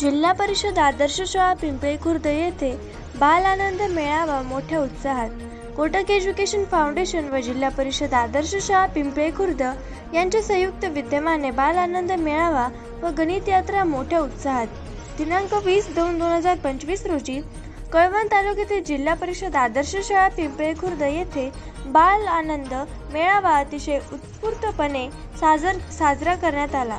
जिल्हा परिषद आदर्श शाळा पिंपळे खुर्द येथे बाल आनंद मेळावा मोठ्या उत्साहात. कोटक एज्युकेशन फाउंडेशन व जिल्हा परिषद आदर्श शाळा पिंपळे खुर्द यांच्या संयुक्त विद्यमाने बाल आनंद मेळावा व गणित यात्रा मोठ्या उत्साहात. दिनांक वीस दोन दोन हजार पंचवीस रोजी कळवण तालुक्यातील जिल्हा परिषद आदर्श शाळा पिंपळे खुर्द येथे बाल आनंद मेळावा अतिशय उत्स्फूर्तपणे साजर साजरा करण्यात आला.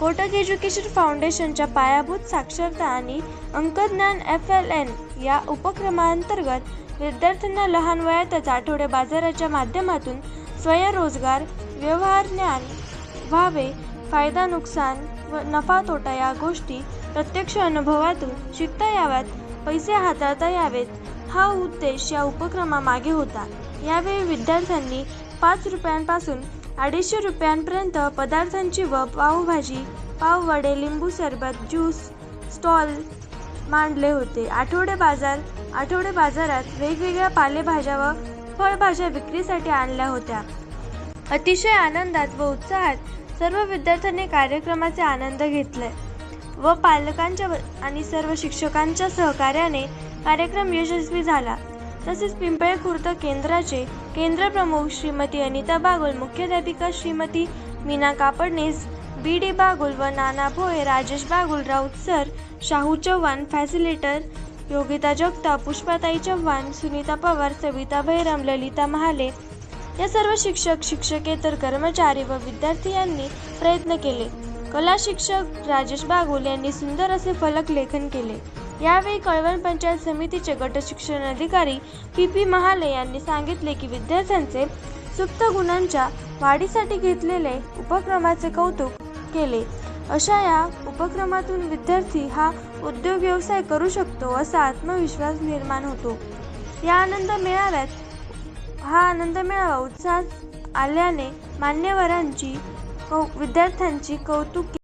कोटक एज्युकेशन फाउंडेशनच्या पायाभूत साक्षरता आणि अंकज्ञान एफ एल एन या उपक्रमांतर्गत विद्यार्थ्यांना लहान वयातच आठवडे बाजाराच्या माध्यमातून स्वयंरोजगार व्यवहार ज्ञान व्हावे फायदा नुकसान व नफा तोटा या गोष्टी प्रत्यक्ष अनुभवातून शिकता याव्यात पैसे हाताळता यावेत. हा उद्देश या उपक्रमामागे होता. यावेळी विद्यार्थ्यांनी पाच रुपयांपासून अडीचशे रुपयांपर्यंत पदार्थांची व पावभाजी पाववडे लिंबू सरबत ज्यूस स्टॉल मांडले होते. आठवडे बाजार आठवडे बाजारात वेगवेगळ्या पालेभाज्या व फळभाज्या विक्रीसाठी आणल्या होत्या. अतिशय आनंदात व उत्साहात सर्व विद्यार्थ्यांनी कार्यक्रमाचे आनंद घेतले व पालकांच्या आणि सर्व शिक्षकांच्या सहकार्याने कार्यक्रम यशस्वी झाला. तसेच पिंपळे खुर्द केंद्राचे केंद्र प्रमुख श्रीमती अनिता बागुल मुख्याध्यापिका श्रीमती मीना कापडणीस बी डी बागुल व नाना भोये राजेश बागुल राऊत सर शाहू चव्हाण फॅसिलिटर योगिता जगताप पुष्पाताई चव्हाण सुनीता पवार सविता भैरम ललिता महाले या सर्व शिक्षक शिक्षकेतर कर्मचारी व विद्यार्थी यांनी प्रयत्न केले. कला शिक्षक राजेश बागुल यांनी सुंदर असे फलक लेखन केले. यावेळी कळवण पंचायत समितीचे गट शिक्षण अधिकारी पी पी महाले यांनी सांगितले की विद्यार्थ्यांचे सुप्त गुणांच्या वाढीसाठी घेतलेले उपक्रमाचे कौतुक केले. अशा या उपक्रमातून विद्यार्थी हा उद्योग व्यवसाय करू शकतो असा आत्मविश्वास निर्माण होतो. या आनंद मेळाव्यात हा आनंद मेळावा उत्साहात आल्याने मान्यवरांची कौ विद्यार्थ्यांची कौतुक